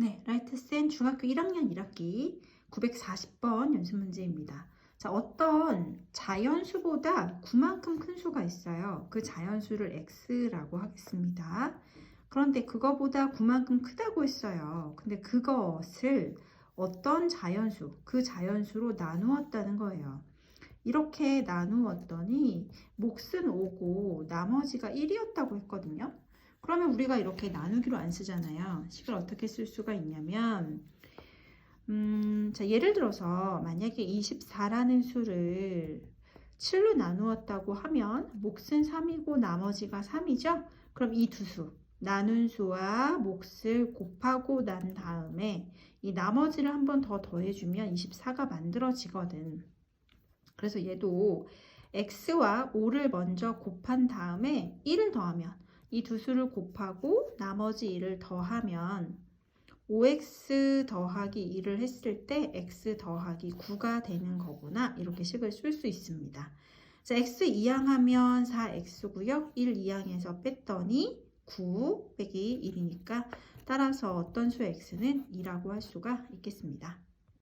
네, 라이트센 중학교 1학년 1학기 940번 연습 문제입니다. 자, 어떤 자연수보다 9만큼 큰 수가 있어요. 그 자연수를 x라고 하겠습니다. 그런데 그거보다 9만큼 크다고 했어요. 근데 그것을 어떤 자연수, 그 자연수로 나누었다는 거예요. 이렇게 나누었더니 몫은 5고 나머지가 1이었다고 했거든요. 그러면 우리가 이렇게 나누기로 안 쓰잖아요. 식을 어떻게 쓸 수가 있냐면 음, 자, 예를 들어서 만약에 24라는 수를 7로 나누었다고 하면 몫은 3이고 나머지가 3이죠? 그럼 이 두 수, 나눈 수와 몫을 곱하고 난 다음에 이 나머지를 한 번 더 더해주면 24가 만들어지거든. 그래서 얘도 x와 5를 먼저 곱한 다음에 1을 더하면 이 두 수를 곱하고 나머지 1을 더하면 5x 더하기 2를 했을 때 x 더하기 9가 되는 거구나 이렇게 식을 쓸 수 있습니다. 자, x 2항하면 4x고요. 1 2항에서 뺐더니 9 빼기 1이니까 따라서 어떤 수 x는 2라고 할 수가 있겠습니다.